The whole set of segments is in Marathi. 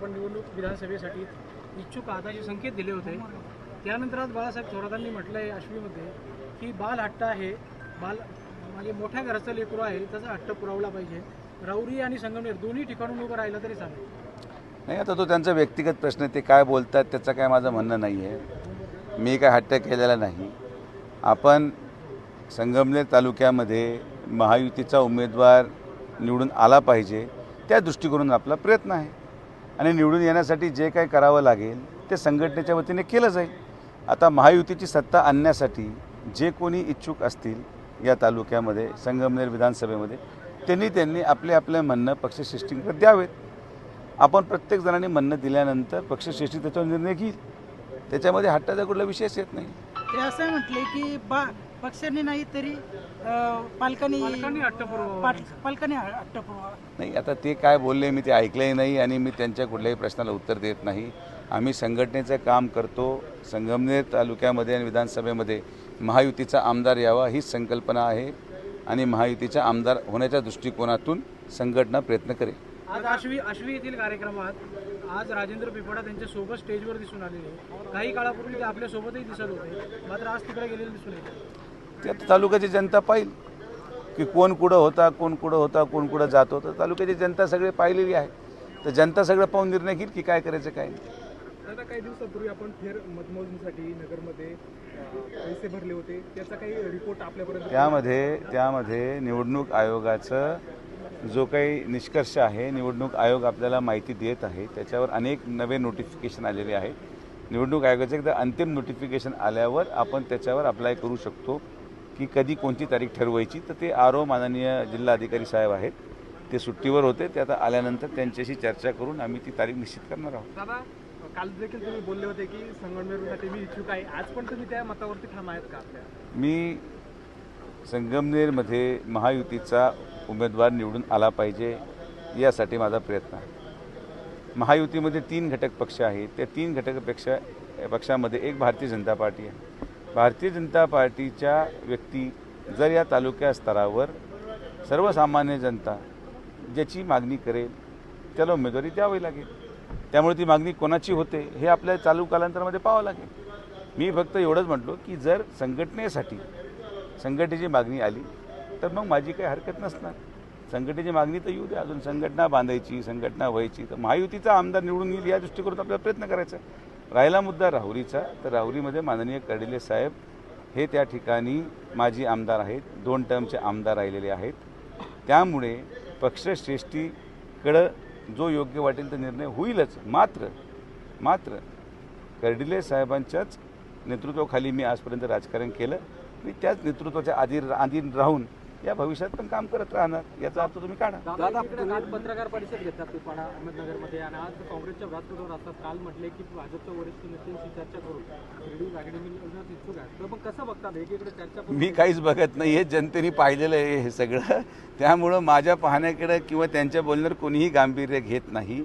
आपण निवडणूक विधानसभेसाठी इच्छुक आहात असे संकेत दिले होते. त्यानंतर आज बाळासाहेब थोरातांनी म्हटलं आहे आश्वीमध्ये की बाल हट्ट आहे बाल म्हणजे मोठ्या घराचं लेकरू आहे त्याचा हट्ट पुरवला पाहिजे. राऊरी आणि संगमनेर दोन्ही ठिकाणून उभं राहिलं तरी चालेल. नाही आता तो त्यांचा व्यक्तिगत प्रश्न आहे. ते काय बोलतात त्याचं काय माझं म्हणणं नाही आहे मी काय हट्ट केलेला नाही. आपण संगमनेर तालुक्यामध्ये महायुतीचा उमेदवार निवडून आला पाहिजे त्या दृष्टिकोनातून आपला प्रयत्न आहे. आणि निवडून येण्यासाठी जे काही करावं लागेल ते संघटनेच्या वतीने केलं जाईल. आता महायुतीची सत्ता आणण्यासाठी जे कोणी इच्छुक असतील या तालुक्यामध्ये संगमनेर विधानसभेमध्ये त्यांनी त्यांनी आपले आपले म्हणणं पक्षश्रेष्ठींकडे द्यावेत. आपण प्रत्येक जणांनी म्हणणं दिल्यानंतर पक्षश्रेष्ठी त्याच्यावर निर्णय घेईल. त्याच्यामध्ये हट्टाचा कुठला विषयच येत नाही. ते असं म्हटले की बा पक्षांनी नाही तरी पालकांनी पालकांनी पुरवावा नाही आता ते काय बोलले मी ते ऐकलंही नाही आणि मी त्यांच्या कुठल्याही प्रश्नाला उत्तर देत नाही. आम्ही संघटनेचं काम करतो. संगमनेर तालुक्यामध्ये आणि विधानसभेमध्ये महायुतीचा आमदार यावा हीच संकल्पना आहे आणि महायुतीचा आमदार होण्याच्या दृष्टिकोनातून संघटना प्रयत्न करेल. आज आश्वी आश्वी येथील कार्यक्रमात आज राजेंद्र पिपळा त्यांच्यासोबत स्टेजवर दिसून आलेले. काही काळापूर्वी ते आपल्या सोबतही दिसत होते. मात्र आज तिकडे गेलेले दिसून येते. ते तालुक्याची जनता पाहिल की कोण कुठं होता कोण कुठं होता कोण कुठं जात होतं. तालुक्याची जनता सगळे पाहिलेली आहे. तर जनता सगळं पाहून निर्णय घेईल की काय करायचं काय नाही. दादा काही दिवसापूर्वी आपण फेर मतमोजणीसाठी नगरमध्ये पैसे भरले होते. त्याचा काही रिपोर्ट आपल्यापर्यंत त्यामध्ये त्यामध्ये निवडणूक आयोगाचं जो काही निष्कर्ष आहे निवडणूक आयोग आपल्याला माहिती देत आहे. त्याच्यावर अनेक नवे नोटिफिकेशन आलेले आहेत. निवडणूक आयोगाचं एकदा अंतिम नोटिफिकेशन आल्यावर आपण त्याच्यावर अप्लाय करू शकतो. की कधी कोणती तारीख ठरवायची तर ते आर ओ माननीय जिल्हाधिकारी साहेब आहेत. ते सुट्टीवर होते ते आता आल्यानंतर त्यांच्याशी चर्चा करून आम्ही ती तारीख निश्चित करणार आहोत. काल देखील तुम्ही बोलले होते की संगमनेरसाठी मी इच्छुक आहे. आज पण तुम्ही त्या मतावरती ठाम आहेत का मी संगमनेरमध्ये महायुतीचा उमेदवार निवडून आला पाहिजे यासाठी माझा प्रयत्न आहे. महायुतीमध्ये तीन घटक पक्ष आहेत. त्या तीन घटकपेक्षा पक्षामध्ये एक भारतीय जनता पार्टी आहे. भारतीय जनता पार्टीच्या व्यक्ती जर या तालुक्या स्तरावर सर्वसामान्य जनता ज्याची मागणी करेल त्याला उमेदवारी द्यावी लागेल. त्यामुळे ती मागणी कोणाची होते हे आपल्या चालू कालांतरामध्ये पाहावं लागेल. मी फक्त एवढंच म्हटलो की जर संघटनेसाठी संघटनेची मागणी आली तर मग माझी काही हरकत नसणार. संघटनेची मागणी तर येऊ द्या. अजून संघटना बांधायची संघटना व्हायची तर महायुतीचा आमदार निवडून येईल या दृष्टिकोनातून आपल्याला प्रयत्न करायचा राहिला मुद्दा राहुरीचा तर राहुरीमध्ये माननीय कर्डिले साहेब हे त्या ठिकाणी माजी आमदार आहेत दोन टर्मचे आमदार राहिलेले आहेत. त्यामुळे पक्षश्रेष्ठीकडं जो योग्य वाटेल तो निर्णय होईलच. मात्र मात्र कर्डिले साहेबांच्याच नेतृत्वाखाली मी आजपर्यंत राजकारण केलं. मी त्याच नेतृत्वाच्या आधी आधी राहून या भविष्यात पण काम करत राहणार. याचा अर्थ तुम्ही काढा. दादा काल पत्रकार परिषद घेतात अहमदनगरमध्ये आणि आज काँग्रेसच्या व्यासपीठावर असतात. काल म्हटले की भाजपच्या वरिष्ठ नेत्यांशी चर्चा तर मग कसं बघतात? एकीकडे चर्चा मी काहीच बघत नाही हे जनतेने पाहिलेलं आहे हे सगळं. त्यामुळं माझ्या पाहण्याकडे किंवा त्यांच्या बोलण्यावर कोणीही गांभीर्य घेत नाही.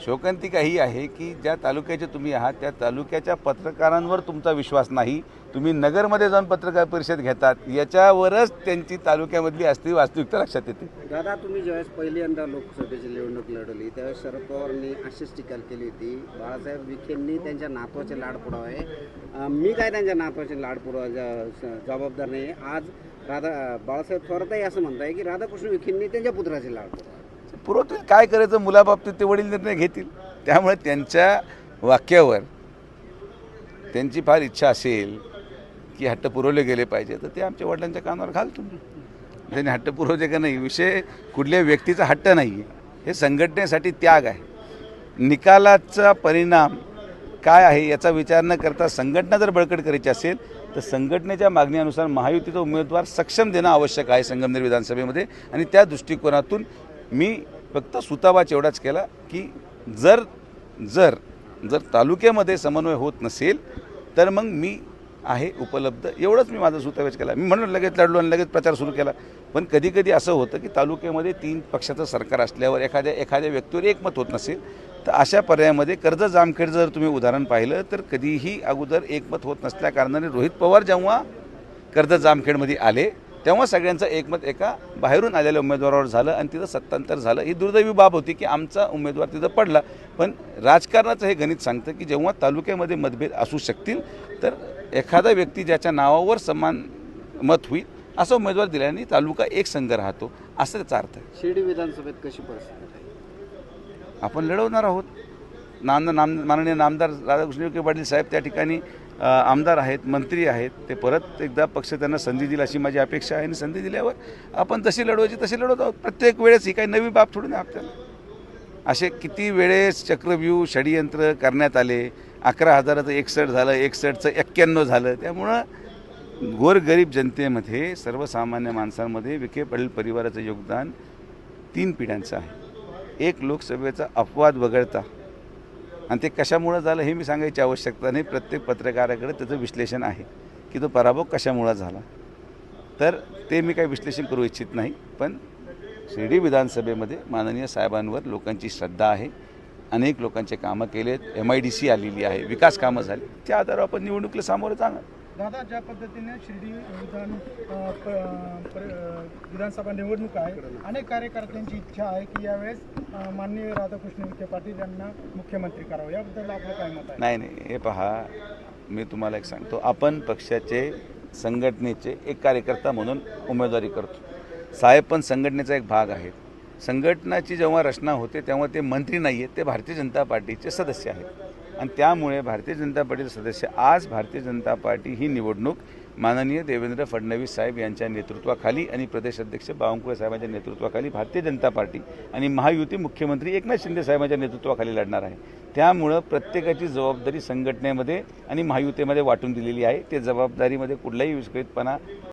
शोकांतिका ही आहे की ज्या तालुक्याचे तुम्ही आहात त्या तालुक्याच्या पत्रकारांवर तुमचा विश्वास नाही. तुम्ही नगरमध्ये जाऊन पत्रकार परिषद घेतात. याच्यावरच त्यांची तालुक्यामधली असती वास्तविकता लक्षात येते. दादा तुम्ही ज्यावेळेस पहिल्यांदा लोकसभेची निवडणूक लढवली त्यावेळेस शरद पवारांनी अशीच टीका केली होती बाळासाहेब विखेंनी त्यांच्या नातवाचे लाड पुरावे. मी काय त्यांच्या नातवाचे लाड पुरावा जबाबदार नाही आहे. आज राधा बाळासाहेब थोरातही असं म्हणताय की राधाकृष्ण विखेंनी त्यांच्या पुत्राचे लाड पुरावे. पुरवतील. काय करायचं? मुलाबाबतीत ते वडील निर्णय घेतील. त्यामुळे त्यांच्या वाक्यावर त्यांची फार इच्छा असेल की हट्ट पुरवले गेले पाहिजे. तर ते आमच्या वडिलांच्या कानावर घाल तुम्ही म्हणजे त्यांनी हट्ट पुरवले का नाही? विषय कुठल्या व्यक्तीचा हट्ट नाही आहे. हे संघटनेसाठी त्याग आहे. निकालाचा परिणाम काय आहे याचा विचार न करता संघटना जर बळकट करायची असेल तर संघटनेच्या मागणीनुसार महायुतीचा उमेदवार सक्षम देणं आवश्यक आहे संगमनेर विधानसभेमध्ये. आणि त्या दृष्टिकोनातून मी फक्त सुतावाच एवढाच केला की जर जर जर तालुक्यामध्ये समन्वय होत नसेल तर मग मी आहे उपलब्ध. एवढंच मी माझा सुतावेच केला. मी म्हणून लगेच लढलो आणि लगेच प्रचार सुरू केला. पण कधी कधी असं होतं की तालुक्यामध्ये तीन पक्षाचं सरकार असल्यावर एखाद्या एखाद्या व्यक्तीवर एकमत होत नसेल तर अशा पर्यायामध्ये कर्ज जामखेड जर तुम्ही उदाहरण पाहिलं तर कधीही अगोदर एकमत होत नसल्या कारणाने रोहित पवार जेव्हा कर्ज जामखेडमध्ये आले तेव्हा सगळ्यांचं एकमत एका बाहेरून आलेल्या उमेदवारावर झालं आणि तिथं सत्तांतर झालं. ही दुर्दैवी बाब होती की आमचा उमेदवार तिथं पडला. पण राजकारणाचं हे गणित सांगतं की जेव्हा तालुक्यामध्ये मतभेद असू शकतील तर एखादा व्यक्ती ज्याच्या नावावर समान मत होईल असा उमेदवार दिल्याने तालुका एक संघ राहतो असं त्याचा अर्थ आहे. शिर्डी विधानसभेत कशी परिस्थिती आपण लढवणार आहोत. नाम नाम माननीय नामदार राधाकृष्ण विखे पाटील साहेब त्या ठिकाणी आमदार आहेत मंत्री आहेत ते परत एकदा पक्ष त्यांना संधी दिली अशी माझी अपेक्षा आहे आणि संधी दिल्यावर आपण तशी लढवायची तशी लढवत आहोत. प्रत्येक वेळेस ही काही नवी बाब थोडी नाही आपल्याला. असे किती वेळेस चक्रव्यूह षडयंत्र करण्यात आले अकरा हजाराचं एकसठ झालं एकसठचं एक्क्याण्णव झालं त्यामुळं गोरगरीब जनतेमध्ये सर्वसामान्य माणसांमध्ये विखे पाटील परिवाराचं योगदान तीन पिढ्यांचं आहे. एक लोकसभेचा अपवाद वगळता आणि ते कशामुळं झालं हे मी सांगायची आवश्यकता नाही. प्रत्येक पत्रकाराकडे त्याचं विश्लेषण आहे की तो पराभव कशामुळं झाला. तर ते मी काही विश्लेषण करू इच्छित नाही पण शिर्डी विधानसभेमध्ये माननीय साहेबांवर लोकांची श्रद्धा आहे. अनेक लोकांचे कामं केले आहेत एम आय डी सी आलेली आहे. विकास कामं झाली. त्या आधारावर आपण निवडणुकीला सामोरं जाणार. दादा ज्या पद्धतीने शिर्डी विधान विधानसभा निवडणूक आहे अनेक कार्यकर्त्यांची इच्छा आहे की यावेळेस माननीय राधाकृष्ण विखे पाटील यांना मुख्यमंत्री करावं. याबद्दल आपलं काय मत आहे? नाही नाही हे पहा मी तुम्हाला एक सांगतो. आपण पक्षाचे संघटनेचे एक कार्यकर्ता म्हणून उमेदवारी करतो. साहेब पण संघटनेचा एक भाग आहेत. संघटनाची जेव्हा रचना होते तेव्हा ते मंत्री नाही आहेत ते भारतीय जनता पार्टीचे सदस्य आहेत. आणि त्यामुळे भारतीय जनता पार्टीचे सदस्य आज भारतीय जनता पार्टी ही निवडणूक माननीय देवेंद्र फडणवीस साहेब यांच्या नेतृत्वाखाली आणि प्रदेश अध्यक्ष बावनकुळे साहेबांच्या नेतृत्वाखाली भारतीय जनता पार्टी आणि महायुती मुख्यमंत्री एकनाथ शिंदे साहेबांच्या नेतृत्वाखाली लढणार आहे. त्यामुळं प्रत्येकाची जबाबदारी संघटनेमध्ये आणि महायुतीमध्ये वाटून दिलेली आहे. ते जबाबदारीमध्ये कुठलाही विस्कळीतपणा